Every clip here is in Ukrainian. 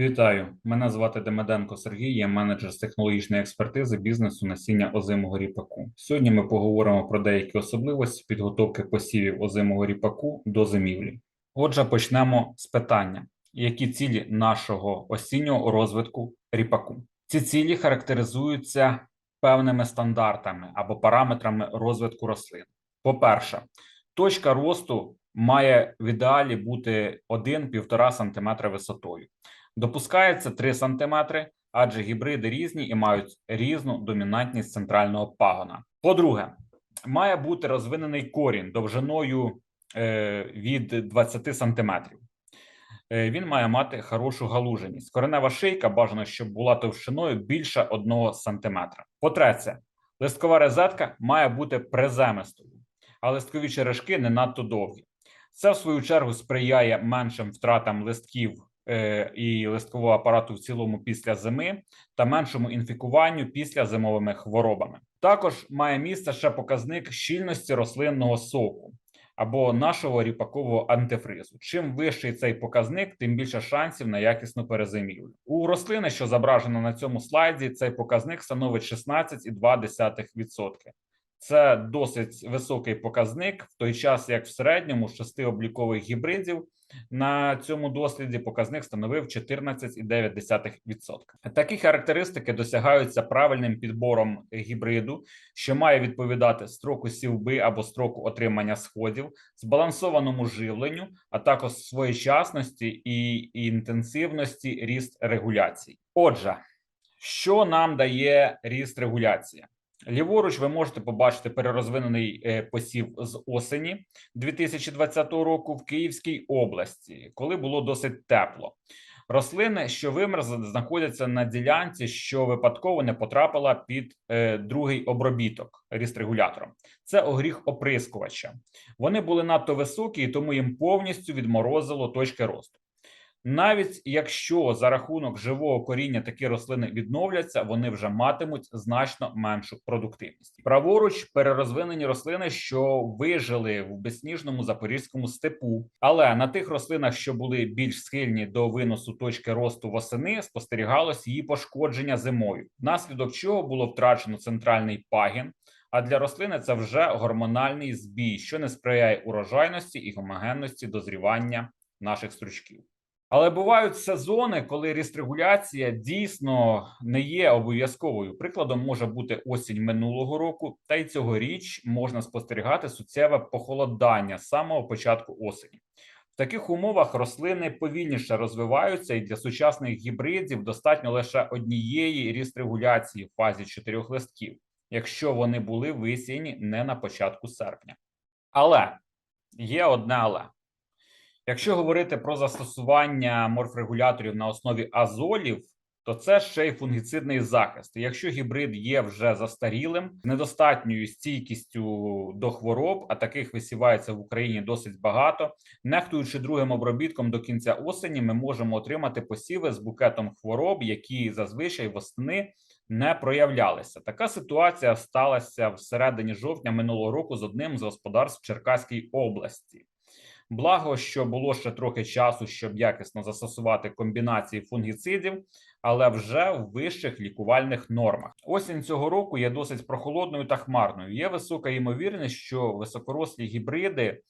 Вітаю, мене звати Демеденко Сергій, я менеджер з технологічної експертизи бізнесу насіння озимого ріпаку. Сьогодні ми поговоримо про деякі особливості підготовки посівів озимого ріпаку до зимівлі. Отже, почнемо з питання: які цілі нашого осіннього розвитку ріпаку? Ці цілі характеризуються певними стандартами або параметрами розвитку рослин. По-перше, точка росту має в ідеалі бути 1-1,5 см висотою. Допускається 3 см, адже гібриди різні і мають різну домінантність центрального пагона. По-друге, має бути розвинений корінь довжиною е, від 20 см. Е, він має мати хорошу галуженість. Коренева шийка бажано, щоб була товщиною більше 1 см. По-третє, листкова розетка має бути приземистою, а листкові черешки не надто довгі. Це, в свою чергу, сприяє меншим втратам листків і листкового апарату в цілому після зими та меншому інфікуванню після зимовими хворобами. Також має місце ще показник щільності рослинного соку або нашого ріпакового антифризу. Чим вищий цей показник, тим більше шансів на якісну перезимівлю. У рослини, що зображено на цьому слайді, цей показник становить 16,2%. Це досить високий показник, в той час як в середньому з шести облікових гібридів на цьому досліді показник становив 14,9%. Такі характеристики досягаються правильним підбором гібриду, що має відповідати строку сівби або строку отримання сходів, збалансованому живленню, а також своєчасності і інтенсивності ріст регуляцій. Отже, що нам дає ріст регуляція? Ліворуч, ви можете побачити перерозвинений е, посів з осені 2020 року в Київській області, коли було досить тепло. Рослини, що вимерзли, знаходяться на ділянці, що випадково не потрапила під е, другий обробіток ріст регулятором. Це огріх оприскувача. Вони були надто високі, і тому їм повністю відморозило точки росту. Навіть якщо за рахунок живого коріння такі рослини відновляться, вони вже матимуть значно меншу продуктивність. Праворуч перерозвинені рослини, що вижили в безсніжному запорізькому степу, але на тих рослинах, що були більш схильні до виносу точки росту восени, спостерігалось її пошкодження зимою, внаслідок чого було втрачено центральний пагін. А для рослини це вже гормональний збій, що не сприяє урожайності і гомогенності дозрівання наших стручків. Але бувають сезони, коли рестрегуляція дійсно не є обов'язковою. Прикладом може бути осінь минулого року, та й цьогоріч можна спостерігати суттєве похолодання з самого початку осені. В таких умовах рослини повільніше розвиваються, і для сучасних гібридів достатньо лише однієї рістрегуляції в фазі чотирьох листків, якщо вони були висіяні не на початку серпня. Але є одне але. Якщо говорити про застосування морфрегуляторів на основі азолів, то це ще й фунгіцидний захист. Якщо гібрид є вже застарілим, недостатньою стійкістю до хвороб, а таких висівається в Україні досить багато. Нехтуючи другим обробітком до кінця осені, ми можемо отримати посіви з букетом хвороб, які зазвичай восени не проявлялися. Така ситуація сталася в середині жовтня минулого року з одним з господарств Черкаській області. Благо, що було ще трохи часу, щоб якісно застосувати комбінації фунгіцидів, але вже в вищих лікувальних нормах. Осінь цього року є досить прохолодною та хмарною. Є висока ймовірність, що високорослі гібриди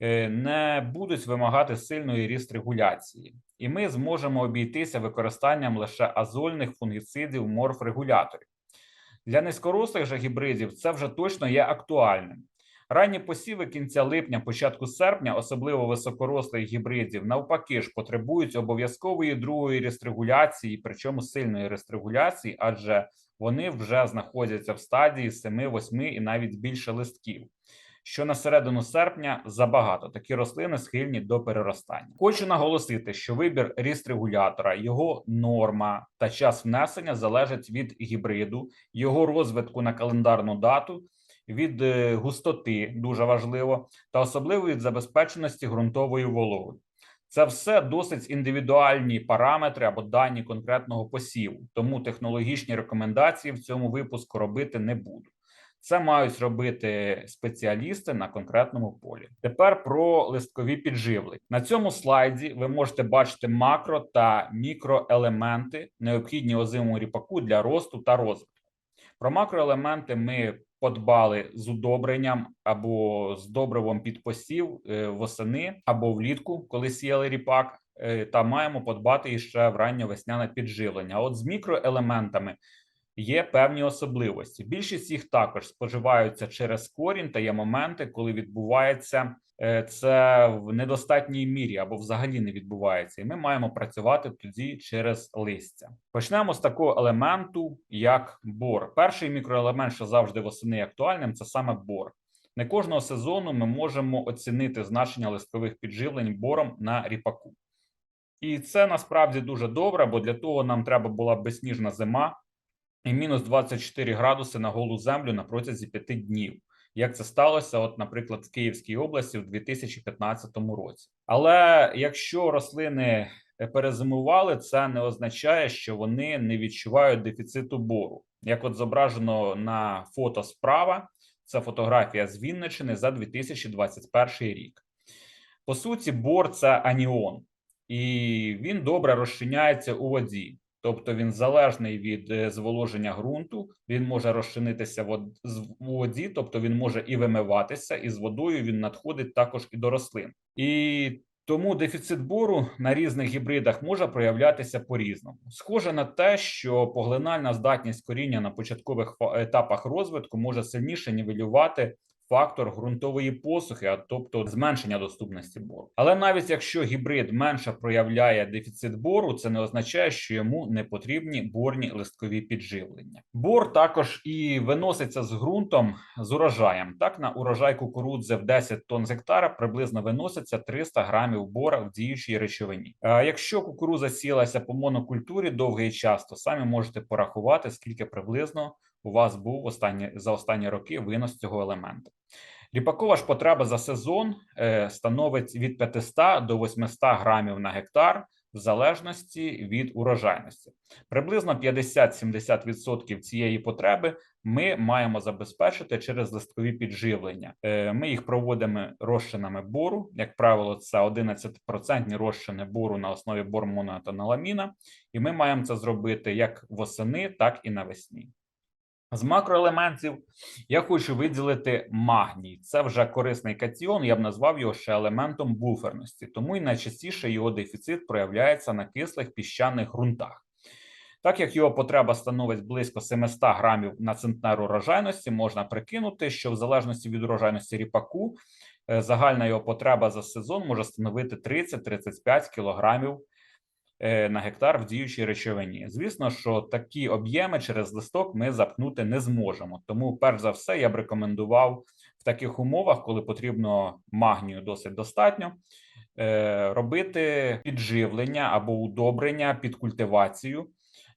е, не будуть вимагати сильної ріст регуляції, і ми зможемо обійтися використанням лише азольних фунгіцидів морфрегуляторів. Для низькорослих же гібридів це вже точно є актуальним. Ранні посіви кінця липня, початку серпня, особливо високорослих гібридів, навпаки ж потребують обов'язкової другої рестрегуляції, причому сильної рестрегуляції, адже вони вже знаходяться в стадії 7-8 і навіть більше листків. Що на середину серпня забагато такі рослини схильні до переростання. Хочу наголосити, що вибір ріст-регулятора, його норма та час внесення залежить від гібриду, його розвитку на календарну дату від е, густоти, дуже важливо, та особливо від забезпеченості ґрунтовою вологою. Це все досить індивідуальні параметри або дані конкретного посіву, тому технологічні рекомендації в цьому випуску робити не буду. Це мають робити спеціалісти на конкретному полі. Тепер про листкові підживлення. На цьому слайді ви можете бачити макро та мікроелементи, необхідні озимому ріпаку для росту та розвитку. Про макроелементи ми подбали з удобренням або з добривом під посів е, восени або влітку, коли сіяли ріпак. е, Та маємо подбати іще в ранньовесняне підживлення. От з мікроелементами є певні особливості. Більшість їх також споживаються через корінь, та є моменти, коли відбувається е, це в недостатній мірі або взагалі не відбувається. І ми маємо працювати тоді через листя. Почнемо з такого елементу, як бор. Перший мікроелемент, що завжди восени актуальним, це саме бор. Не кожного сезону ми можемо оцінити значення листкових підживлень бором на ріпаку. І це насправді дуже добре, бо для того нам треба була безсніжна зима і мінус 24 градуси на голу землю на протязі 5 днів. Як це сталося, от, наприклад, в Київській області в 2015 році. Але якщо рослини е, перезимували, це не означає, що вони не відчувають дефіциту бору. Як от зображено на фото справа, це фотографія з Вінничини за 2021 рік. По суті, бор це аніон, і він добре розчиняється у воді. Тобто він залежний від е, зволоження ґрунту, він може розчинитися в воді, тобто він може і вимиватися, і з водою він надходить також і до рослин. І тому дефіцит бору на різних гібридах може проявлятися по-різному. Схоже на те, що поглинальна здатність коріння на початкових етапах розвитку може сильніше нівелювати фактор ґрунтової посухи, а тобто зменшення доступності бору. Але навіть якщо гібрид менше проявляє дефіцит бору, це не означає, що йому не потрібні борні листкові підживлення. Бор також і виноситься з ґрунтом з урожаєм. Так, на урожай кукурудзи в 10 тонн з гектара приблизно виноситься 300 грамів бора в діючій речовині. А якщо кукурудза сілася по монокультурі довгий час, то самі можете порахувати, скільки приблизно у вас був останні за останні роки винос цього елементу. Ріпакова ж потреба за сезон е, становить від 500 до 800 грамів на гектар в залежності від урожайності. Приблизно 50-70% цієї потреби ми маємо забезпечити через листкові підживлення. Е, Ми їх проводимо розчинами бору. Як правило, це 11% розчини бору на основі бормона та наламіна, і ми маємо це зробити як восени, так і навесні. З макроелементів я хочу виділити магній. Це вже корисний катіон. Я б назвав його ще елементом буферності, тому і найчастіше його дефіцит проявляється на кислих піщаних ґрунтах. Так як його потреба становить близько 700 грамів на центнер урожайності, можна прикинути, що в залежності від урожайності ріпаку е, загальна його потреба за сезон може становити 30-35 кілограмів на гектар в діючій речовині. Звісно, що такі об'єми через листок ми запнути не зможемо. Тому, перш за все, я б рекомендував в таких умовах, коли потрібно магнію досить достатньо, е, робити підживлення або удобрення під культивацію,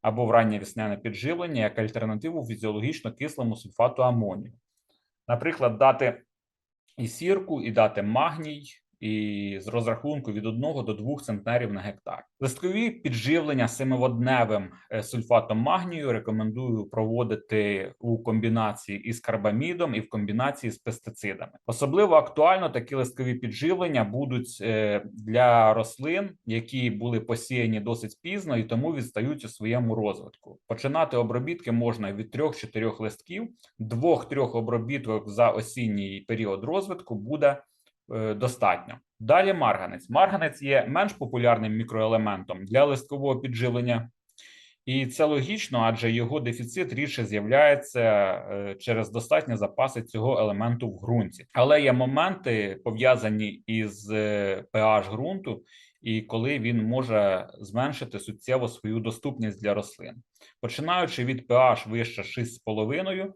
або в раннє весняне підживлення як альтернативу фізіологічно кислому сульфату амонію. Наприклад, дати і сірку, і дати магній, і з розрахунку від 1 до 2 центнерів на гектар. Листкові підживлення семиводневим е, сульфатом магнію рекомендую проводити у комбінації із карбамідом і в комбінації з пестицидами. Особливо актуально такі листкові підживлення будуть е, для рослин, які були посіяні досить пізно і тому відстають у своєму розвитку. Починати обробітки можна від 3-4 листків, двох-трьох обробіток за осінній період розвитку буде достатньо. Далі марганець. Марганець є менш популярним мікроелементом для листкового підживлення, і це логічно, адже його дефіцит рідше з'являється е, через достатні запаси цього елементу в ґрунті. Але є моменти пов'язані із е, pH ґрунту, і коли він може зменшити суттєво свою доступність для рослин. Починаючи від pH вище 6,5,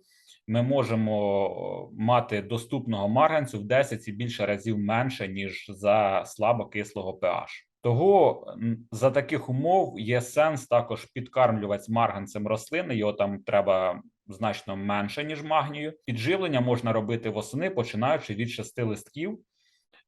ми можемо мати доступного марганцю в 10 і більше разів менше, ніж за слабокислого pH. Того за таких умов є сенс також підкармлювати марганцем рослини. Його там треба значно менше, ніж магнію. Підживлення можна робити восени, починаючи від шести листків.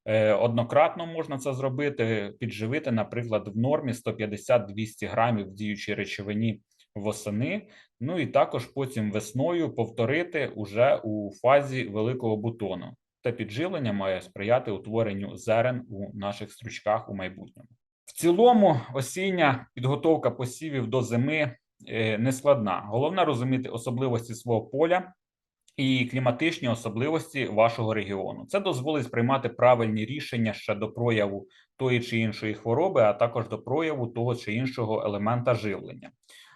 Е, Однократно можна це зробити, підживити, наприклад, в нормі 150-200 грамів в діючій речовині восени. Ну і також потім весною повторити уже у фазі великого бутону. Те підживлення має сприяти утворенню зерен у наших стручках у майбутньому. В цілому, осіння підготовка посівів до зими е, не складна. Головне розуміти особливості свого поля і кліматичні особливості вашого регіону. Це дозволить приймати правильні рішення ще до прояву тої чи іншої хвороби, а також до прояву того чи іншого елемента живлення.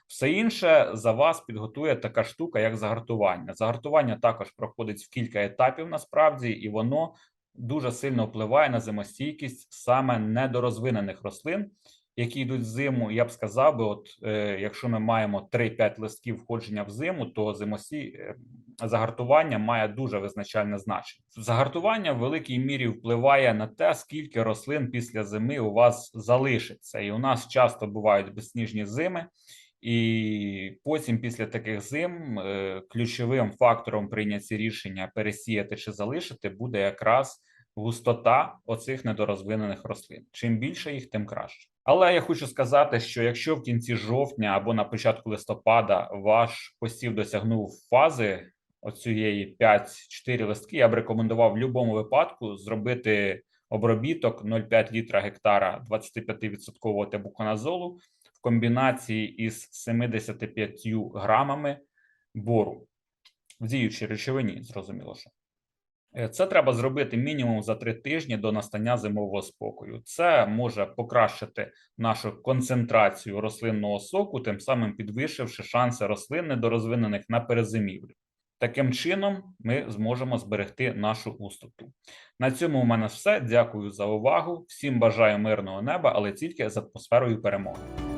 Все інше за вас підготує така штука, як загартування. Загартування також проходить в кілька етапів насправді, і воно дуже сильно впливає на зимостійкість саме недорозвинених рослин, які йдуть в зиму. Я б сказав би, от е, якщо ми маємо 3-5 листків входження в зиму, то зимосі е, загартування має дуже визначальне значення. Загартування в великій мірі впливає на те, скільки рослин після зими у вас залишиться, і у нас часто бувають безсніжні зими. І потім, після таких зим, е, ключовим фактором прийняття рішення пересіяти чи залишити буде якраз густота оцих недорозвинених рослин. Чим більше їх, тим краще. Але я хочу сказати, що якщо в кінці жовтня або на початку листопада ваш посів досягнув фази оцієї 5-4 листки, я б рекомендував в будь-якому випадку зробити обробіток 0,5 літра гектара 25% тебуконазолу комбінації із 75 грамами бору в діючій речовині, зрозуміло, що. Е, Це треба зробити мінімум за три тижні до настання зимового спокою. Це може покращити нашу концентрацію рослинного соку, тим самим підвищивши шанси рослин недорозвинених на перезимівлю. Таким чином, ми зможемо зберегти нашу густоту. На цьому у мене все. Дякую за увагу. Всім бажаю мирного неба, але тільки з атмосферою перемоги.